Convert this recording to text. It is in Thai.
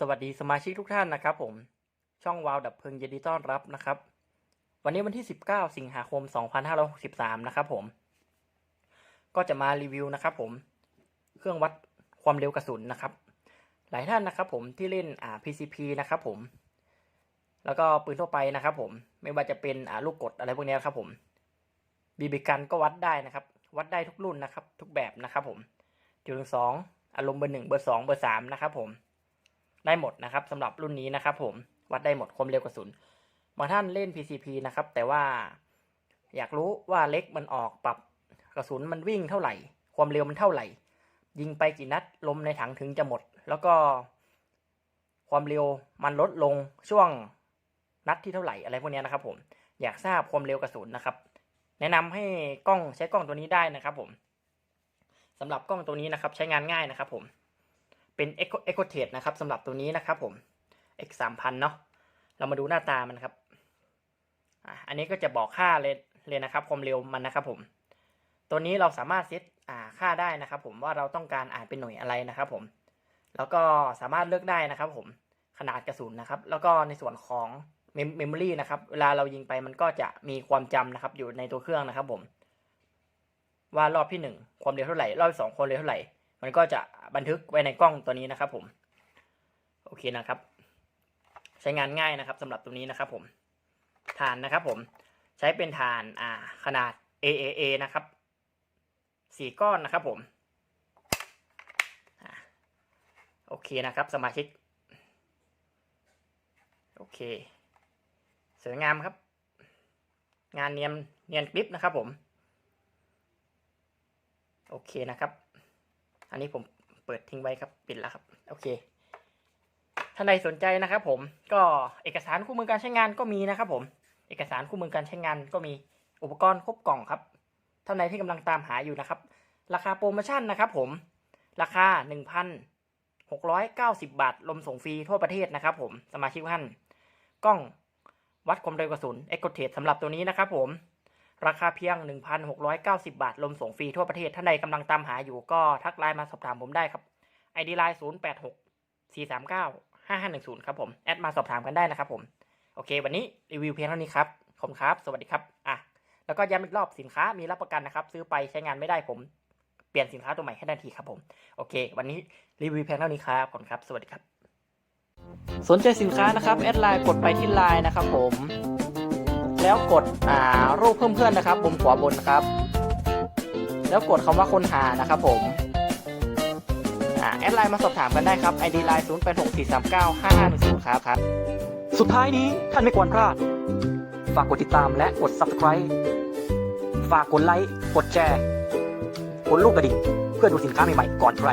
สวัสดีสมาชิกทุกท่านนะครับผม ช่องวาวดับเพลิงยินดีต้อนรับนะครับ วันนี้วันที่ 19 สิงหาคม 2563 นะครับผม ก็จะมารีวิวนะครับผมเครื่องวัดความเร็วกระสุนนะครับ หลายท่านนะครับผมที่เล่นอ่า PCP นะครับผม แล้วก็ปืนทั่วไปนะครับผมไม่ว่าจะเป็นอ่าลูกกดอะไรพวกนี้ยครับผมบีบีกันก็วัดได้นะครับ วัดได้ทุกรุ่นนะครับ ทุกแบบนะครับผมจุดสองอารมณ์เบอร์หนึ่งเบอร์สองเบอร์สามนะครับผม ได้หมดนะครับสำหรับรุ่นนี้นะครับผมวัดได้หมดความเร็วกระสุนบางท่านเล่น PCP นะครับแต่ว่าอยากรู้ว่าเล็กมันออกปรับกระสุนมันวิ่งเท่าไหร่ ความเร็วมันเท่าไหร่ ยิงไปกี่นัดลมในถังถึงจะหมด แล้วก็ ความเร็วมันลดลงช่วงนัดที่เท่าไหร่อะไรพวกนี้นะครับ ผมอยากทราบความเร็วกระสุนนะครับ แนะนำให้กล้องใช้กล้องตัวนี้ได้นะครับ ผมสำหรับกล้องตัวนี้นะครับ ใช้งานง่ายนะครับ ผม เป็น Echo Echo t a t นะครับสำหรับตัวนี้นะครับผม X 3 0 0 0เนาะเรามาดูหน้าตามันครับอันนี้ก็จะบอกค่าเลยเลยนะครับความเร็วมันนะครับผม ตัวนี้เราสามารถเซตค่าได้นะครับ ผมว่าเราต้องการอ่านเป็นหน่วยอะไรนะครับ ผม แล้วก็สามารถเลือกได้นะครับ ผมขนาดกระสุนนะครับ แล้วก็ในส่วนของเมมโมรีนะครับ เวลาเรายิงไปมันก็จะมีความจำนะครับ อยู่ในตัวเครื่องนะครับ ผม ว่ารอบที่หนึ่งความเร็วเท่าไหร่ รอบที่สองความเร็วเท่าไหร่ มันก็จะบันทึกไว้ในกล้องตัวนี้นะครับ ผม โอเคนะครับ ใช้งานง่ายนะครับสำหรับตัวนี้นะครับ ผมฐานนะครับ ผมใช้เป็นฐานอ่าขนาด AAA นะครับสี่ก้อนนะครับ ผมโอเคนะครับ สมาชิก โอเคสวยงามครับ งานเนียนเนียนกริปนะครับผม โอเคนะครับ อันนี้ผมเปิดทิ้งไว้ครับปิดแล้วครับ โอเคท่านใดสนใจนะครับ ผมก็เอกสารคู่มือการใช้งานก็มีนะครับ ผม เอกสารคู่มือการใช้งานก็มีอุปกรณ์ครบกล่องครับท่านใดที่กำลังตามหาอยู่นะครับ ราคาโปรโมชั่นนะครับ ผมราคา 1,690 บาทลมส่งฟรีทั่วประเทศนะครับ ผมสมาชิกท่านกล้องวัดความเร็วกระสุน e c o t a t สำหรับตัวนี้นะครับ ผม ราคาเพียง 1,690 บาทลมส่งฟรีทั่วประเทศท่านใดกำลังตามหาอยู่ก็ทักไลน์มาสอบถามผมได้ครับ ID ไลน์086 439 5510 ครับผม แอดมาสอบถามกันได้นะครับผม โอเค วันนี้รีวิวเพียงเท่านี้ครับ ขอบคุณครับ สวัสดีครับ อะ แล้วก็ย้ำอีกรอบสินค้ามีรับประกันนะครับ ซื้อไปใช้งานไม่ได้ผม เปลี่ยนสินค้าตัวใหม่ให้ทันทีครับผม โอเค วันนี้รีวิวเพียงเท่านี้ครับ ขอบคุณครับ สวัสดีครับ สนใจสินค้านะครับ แอดไลน์กดไปที่ไลน์นะครับผม แล้วกดอ่ารูปเพิ่มเพื่อนนะครับมุมขวาบนนะครับ แล้วกดคำว่าค้นหานะครับผมอ่าแอดไลน์มาสอบถามกันได้ครับ ID ไลน์0 8 6 4 3 9 5 5 1 0ครับครับ สุดท้ายนี้ท่านไม่ควรพลาด ฝากกดติดตามและกด subscribe ฝากกดไลค์ กดแชร์ กดลูกกระดิ่ง เพื่อดูสินค้าใหม่ๆก่อนใคร